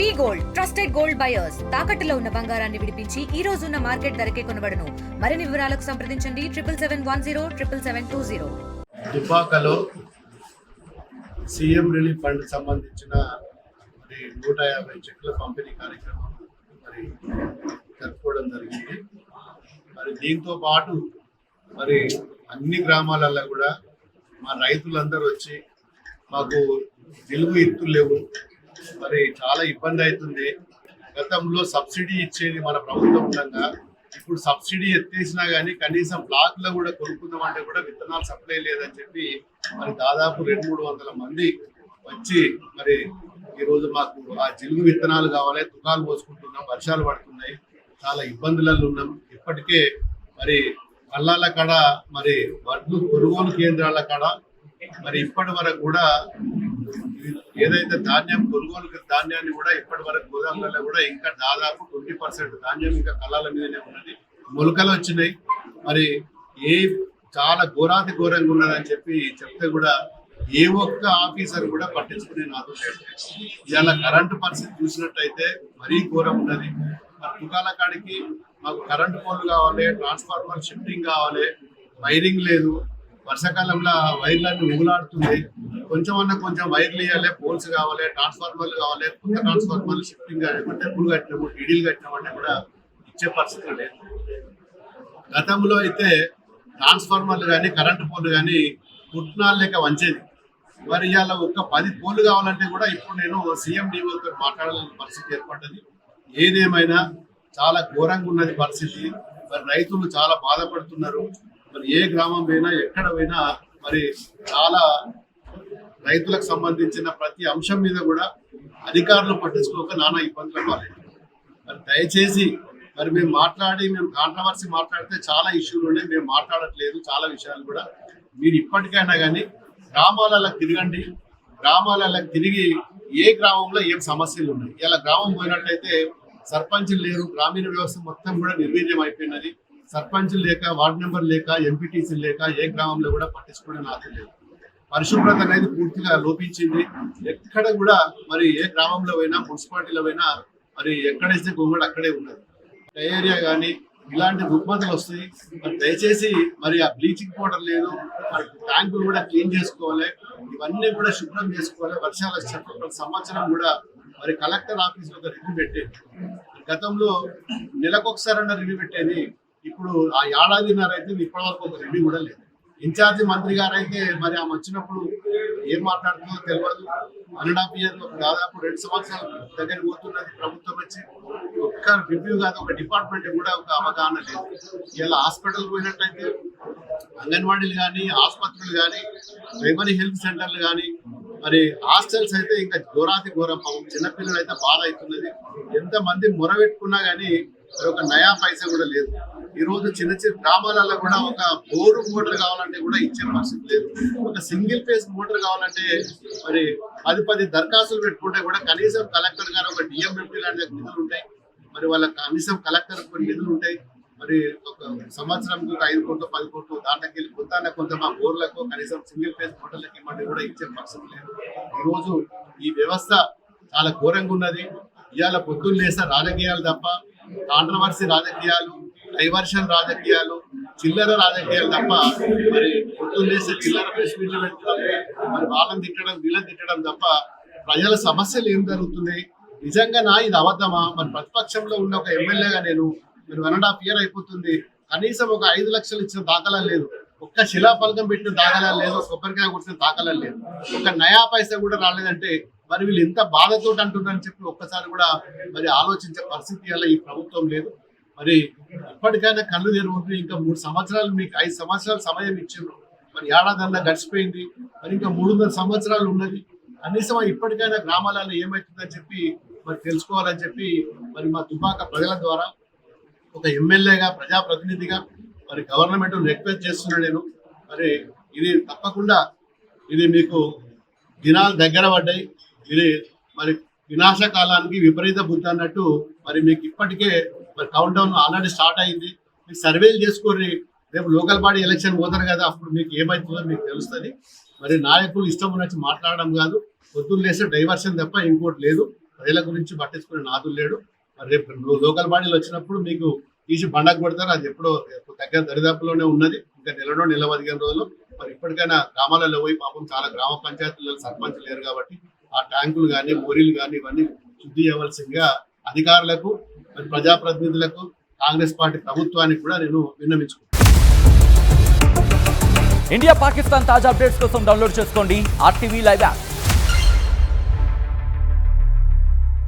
We gold trusted gold buyers. తాకట్టులో ఉన్న బంగారాన్ని విడిపించి ఈ రోజు ఉన్న మార్కెట్ ధరకే కొనబడను. మరిన్ని వివరాలకు సంప్రదించండి. Triple seven one zero triple seven two zero. దుబ్బాకలో సీఎం రిలీఫ్ ఫండ్ సంబంధించిన మరి నూట యాభై చెక్కుల పంపిణీ కార్యక్రమం మరి జరుపుకోవడం జరిగింది. మరి దీంతో పాటు మరి అన్ని గ్రామాలలో కూడా మా రైతులందరూ వచ్చి మాకు తెలుగు ఎత్తులు లేవు. మరి చాలా ఇబ్బంది అవుతుంది. గతంలో సబ్సిడీ ఇచ్చేది మన ప్రభుత్వం ఉండగా ఇప్పుడు సబ్సిడీ ఎత్తేసినా కానీ కనీసం బ్లాక్లో కూడా కొనుక్కుందాం అంటే కూడా విత్తనాలు సప్లై లేదని చెప్పి మరి దాదాపు రెండు మూడు వందల మంది వచ్చి మరి ఈరోజు మాకు ఆ జిలుగు విత్తనాలు కావాలి తుకాలు పోసుకుంటున్నాం వర్షాలు పడుతున్నాయి చాలా ఇబ్బందులలో ఉన్నాం. ఇప్పటికే మరి పల్లాల కాడ మరి వడ్లు కొనుగోలు కేంద్రాల కాడ మరి ఇప్పటి వరకు కూడా ఏదైతే ధాన్యం కొనుగోలు ధాన్యాన్ని కూడా ఇప్పటి వరకు గోదాములలో కూడా ఇంకా దాదాపు ట్వంటీ పర్సెంట్ ధాన్యం ఇంకా కళాల మీదనే ఉన్నది. మొలకలు వచ్చినాయి. మరి ఏ చాలా ఘోరాతి ఘోరంగా ఉన్నదని చెప్పి చెప్తే కూడా ఏ ఒక్క ఆఫీసర్ కూడా పట్టించుకునే నాతో ఇవాళ కరెంటు పరిస్థితి చూసినట్టయితే మరీ ఘోరం ఉన్నది. మరి తుకాల కాడికి మాకు కరెంటు పోల్ కావాలి ట్రాన్స్ఫార్మర్ షిఫ్టింగ్ కావాలి వైరింగ్ లేదు. వర్షాకాలంలో వైర్లన్నీ ఊగులాడుతుంది కొంచెం అన్న కొంచెం వైర్లు ఇవ్వాలి పోల్స్ కావాలి ట్రాన్స్ఫార్మర్లు కావాలి కొత్త ట్రాన్స్ఫార్మర్లు షిఫ్టింగ్ కానివ్వండి ఎప్పుడు కట్టినాము డీడీలు కట్టినామంటే కూడా ఇచ్చే పరిస్థితి లేదు గతంలో అయితే ట్రాన్స్ఫార్మర్లు కానీ కరెంటు పోలు కానీ పుట్నాలు లేక వంచేది. మరి ఇవాళ ఒక్క పది పోలు కావాలంటే కూడా ఇప్పుడు నేను సీఎం డిఓతో మాట్లాడాలని పరిస్థితి ఏర్పడ్డది. ఏదేమైనా చాలా ఘోరంగా ఉన్నది పరిస్థితి. మరి రైతులు చాలా బాధపడుతున్నారు. మరి ఏ గ్రామం పోయినా ఎక్కడ పోయినా మరి చాలా రైతులకు సంబంధించిన ప్రతి అంశం మీద కూడా అధికారులు పట్టించుకోక నానా ఇబ్బందులు పాలేదు మరి దయచేసి మరి మేము మాట్లాడి మేము కాంట్రవర్సీ మాట్లాడితే చాలా ఇష్యూలు ఉన్నాయి. మేము మాట్లాడట్లేదు చాలా విషయాలు కూడా. మీరు ఇప్పటికైనా కానీ గ్రామాలలో తిరగండి. గ్రామాలలో తిరిగి ఏ గ్రామంలో ఏం సమస్యలు ఉన్నాయి? ఇలా గ్రామం పోయినట్లయితే సర్పంచులు లేరు గ్రామీణ వ్యవస్థ మొత్తం కూడా నిర్వీర్యం అయిపోయినది. సర్పంచ్లు లేక వార్డు నెంబర్ లేక ఎంపీటీసీలు లేక ఏ గ్రామంలో కూడా పట్టించుకోవడం నాకు లేదు పరిశుభ్రత అనేది పూర్తిగా లోపించింది. ఎక్కడ కూడా మరి ఏ గ్రామంలో పోయినా మున్సిపాలిటీలో పోయినా మరి ఎక్కడైతే గొంగడు అక్కడే ఉన్నది. డయేరియా కానీ ఇలాంటి రుగ్మతలు వస్తాయి. మరి దయచేసి మరి ఆ బ్లీచింగ్ పౌడర్ లేదు మరి ట్యాంకులు కూడా క్లీన్ చేసుకోవాలి. ఇవన్నీ కూడా శుభ్రం చేసుకోవాలి. వర్షాలు వచ్చినప్పుడు సంవత్సరం కూడా మరి కలెక్టర్ ఆఫీస్లో ఒక రివ్యూ పెట్టేది. గతంలో నెలకొకసారి రివ్యూ పెట్టేది ఇప్పుడు ఆ ఏడాదిన్నర అయితే ఇప్పటి వరకు ఒక రివ్యూ కూడా లేదు. ఇన్ఛార్జి మంత్రి గారు అయితే మరి ఆమె వచ్చినప్పుడు ఏం మాట్లాడుతుందో తెలియదు వన్ అండ్ హాఫ్ ఇయర్ దాదాపు రెండు సంవత్సరాల దగ్గర పోతున్నది ప్రభుత్వం వచ్చి. ఒక్క రివ్యూ కాదు ఒక డిపార్ట్మెంట్ కూడా ఒక అవగాహన లేదు. ఇలా హాస్పిటల్ పోయినట్టయితే అంగన్వాడీలు కానీ ఆసుపత్రులు కానీ ప్రైమరీ హెల్త్ సెంటర్లు కానీ మరి హాస్టల్స్ అయితే ఇంకా ఘోరాతి ఘోరం. పాపం చిన్నపిల్లలు అయితే బాధ అవుతున్నది. ఎంతమంది మొరబెట్టుకున్నా కానీ మరి ఒక నయా పైసా కూడా లేదు. ఈ రోజు చిన్న చిన్న గ్రామాలలో కూడా ఒక బోరు మోటార్ కావాలంటే కూడా ఇచ్చే పరిస్థితి లేదు. ఒక సింగిల్ ఫేస్ మోటార్ కావాలంటే మరి పది పది దరఖాస్తులు పెట్టుకుంటే కూడా కనీసం కలెక్టర్ గారు ఒక డిఎంఎంపీ లాంటి నిధులు ఉంటాయి. మరి వాళ్ళ కనీసం కలెక్టర్ కొన్ని నిధులు ఉంటాయి. మరి ఒక సంవత్సరంకి ఒక ఐదు కోట్లు పది కోట్లు దాంట్లోకి వెళ్ళి కొంత కొంత మా బోర్లకు కనీసం సింగిల్ ఫేస్ మోటార్లకి ఇవ్వండి కూడా ఇచ్చే పరిస్థితి లేదు. ఈ రోజు ఈ వ్యవస్థ చాలా ఘోరంగా ఉన్నది. ఇవాళ పొద్దున్న లేసా రాజకీయాలు తప్ప కాంట్రవర్సీ రాజకీయాలు డైవర్షన్ రాజకీయాలు చిల్లర రాజకీయాలు తప్ప మరి పొద్దున్న చిల్లర ప్రెస్ మీట్లు పెట్టడం మరి వాళ్ళని తిట్టడం వీళ్ళని తిట్టడం తప్ప ప్రజల సమస్యలు ఏం జరుగుతుంది? నిజంగా నా ఇది అబద్ధమా? మరి ప్రతిపక్షంలో ఉన్న ఒక ఎమ్మెల్యేగా నేను మీరు వన్ అండ్ హాఫ్ ఇయర్ అయిపోతుంది. కనీసం ఒక ఐదు లక్షలు ఇచ్చిన దాఖలా లేదు. ఒక్క శిలాఫలకం పెట్టిన దాఖలా లేదు కొబ్బరికాయ కొట్టిన దాఖలా లేదు. ఒక నయా పైసా కూడా రాలేదంటే మరి వీళ్ళు ఎంత బాధతో అంటున్నారని చెప్పి ఒక్కసారి కూడా మరి ఆలోచించే పరిస్థితి అలా ఈ ప్రభుత్వం లేదు. మరి ఇప్పటికైనా కళ్ళు తెరవద్దు ఇంకా మూడు సంవత్సరాలు మీకు ఐదు సంవత్సరాలు సమయం ఇచ్చారు మరి ఏడాదన్నా గడిచిపోయింది. మరి ఇంకా మూడున్నర సంవత్సరాలు ఉన్నది. కనీసం ఇప్పటికైనా గ్రామాలలో ఏమవుతుందని చెప్పి మరి తెలుసుకోవాలని చెప్పి మరి మా దుబాక ప్రజల ద్వారా ఒక ఎమ్మెల్యేగా ప్రజాప్రతినిధిగా మరి గవర్నమెంట్ రిక్వెస్ట్ చేస్తున్నా నేను. మరి ఇది తప్పకుండా ఇది మీకు దినాలు దగ్గర పడ్డాయి. ఇది మరి వినాశకాలానికి విపరీత బుద్ధి అన్నట్టు మరి మీకు ఇప్పటికే మరి కౌంట్ డౌన్ ఆల్రెడీ స్టార్ట్ అయింది. మీరు సర్వేలు చేసుకొని రేపు లోకల్ బాడీ ఎలక్షన్ పోతారు కదా అప్పుడు మీకు ఏమవుతుందో మీకు తెలుస్తుంది. మరి నాయకులు ఇష్టం ఉన్నట్టు మాట్లాడడం కాదు. పొద్దున్న లేసే డైవర్షన్ తప్ప ఇంకోటి లేదు. ప్రజల గురించి పట్టించుకునే నాదులు లేడు. మరి రేపు లోకల్ బాడీలు వచ్చినప్పుడు మీకు తీసి బండకు కొడతారు. అది ఎప్పుడో దగ్గర దరిదాపులోనే ఉన్నది. ఇంకా నెలలో నెల పదిహేను రోజులు మరి ఇప్పటికైనా గ్రామాలలో పోయి పాపం చాలా గ్రామ పంచాయతీలలో సర్పంచ్ లేరు కాబట్టి ఆ ట్యాంకులు కానీ మోరీలు కానీ ఇవన్నీ శుద్ధి చేయవలసిందిగా అధికారులకు మరి ప్రజాప్రతినిధులకు కాంగ్రెస్ పార్టీ ప్రభుత్వానికి కూడా నేను విన్నవించుకుంటాను ఇండియా పాకిస్తాన్ తాజా అప్డేట్స్ కోసం డౌన్లోడ్ చేసుకోండి. RTV live app.